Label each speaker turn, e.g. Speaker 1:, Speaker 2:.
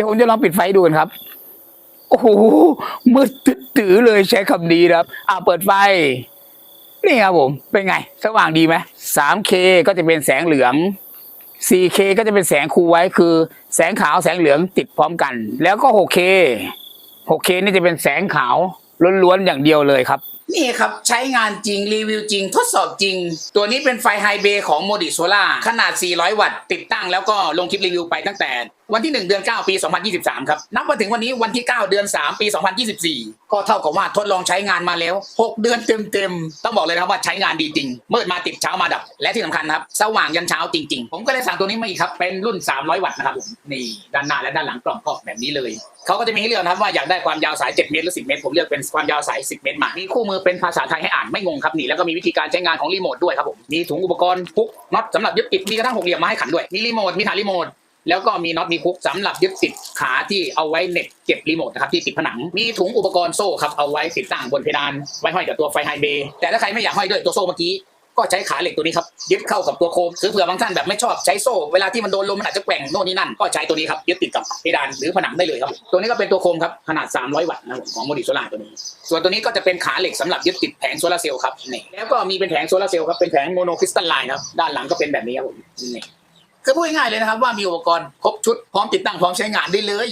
Speaker 1: ดี๋ยวผมจะลองปิดไฟดูกันครับ โอ้โหมืดตื้อเลยใช้คำนี้ครับ อ่าเปิดไฟ นี่ครับผม เป็นไง สว่างดีไหม 3K ก็จะเป็นแสงเหลือง 4K ก็จะเป็นแสงคูไว้คือ แสงขาวแสงเหลืองติดพร้อมกัน แล้วก็ 6K 6K นี่จะเป็นแสงขาวล้วนๆอย่างเดียวเลยครับ นี่ครับ ใช้งานจริงรีวิวจริง ทดสอบจริง ตัวนี้เป็นไฟไฮเบย์ของโมดิโซล่าขนาด 400 วัตต์ติดตั้งแล้วก็ลงคลิปรีวิวไปตั้งแต่ วันที่ 1 เดือน 9 ปี 2023 ครับ นับมาถึงวันนี้วันที่ 9 เดือน 3 ปี 2024ก็เท่ากับว่าทดลองใช้งานมาแล้ว 6 เดือนเต็มๆ ต้องบอกเลยนะครับว่าใช้งานดีจริง มืดมาติดเช้ามาดับ และที่สำคัญนะครับ สว่างยันเช้าจริงๆ ผมก็เลยสั่งตัวนี้มาอีกครับ เป็นรุ่น 300 วัตต์นะครับผมนี่ด้านหน้าและด้านหลังกล่องก็แบบนี้เลยเขาก็จะมีให้เลือกนะครับว่าอยากได้ความยาวสาย 7 เมตรหรือ 10 เมตร ผมเลือกเป็นความยาวสาย 10 เมตรมามีคู่มือเป็นภาษาไทยให้อ่านไม่งงครับนี่แล้วก็มีวิธีการใช้งานของรีโมทด้วยครับผมมีถุงอุปกรณ์พุกน็อตสำหรับยึดติดมีกระทั่งหกเหลี่ยมมาให้ขันด้วยมีรีโมทมีฐานรีโมท แล้วก็มีน็อตมีพุกสำหรับยึดติดขาที่เอาไว้เน็บเก็บรีโมทนะครับที่ติดผนัง มีถุงอุปกรณ์โซ่ครับเอาไว้ติดตั้งบนเพดานไว้ห้อยกับตัวไฟไฮเบย์แต่ถ้าใครไม่อยากห้อยด้วยตัวโซ่เมื่อกี้ก็ใช้ขาเหล็กตัวนี้ครับยึดเข้ากับตัวโคมคือเผื่อบางท่านแบบไม่ชอบใช้โซ่เวลาที่มันโดนลมมันอาจจะแกว่งโน่นนี่นั่นก็ใช้ตัวนี้ครับยึดติดกับเพดานหรือผนังได้เลยครับตัวนี้ก็เป็นตัวโคมครับขนาด 300 วัตต์นะของโมดิโซล่าตัวนี้ ส่วนตัวนี้ก็จะเป็นขาเหล็กสำหรับยึดติดแผงโซลาเซลล์ครับนี่แล้วก็มีเป็นแผงโซลาเซลล์ครับเป็นแผงโมโนคริสตัลไลน์ครับด้านหลังก็เป็นแบบนี้ครับผมนี่ คือพูดง่ายๆเลยนะครับว่ามีอุปกรณ์ครบชุดพร้อมติดตั้งพร้อมใช้งานได้เลย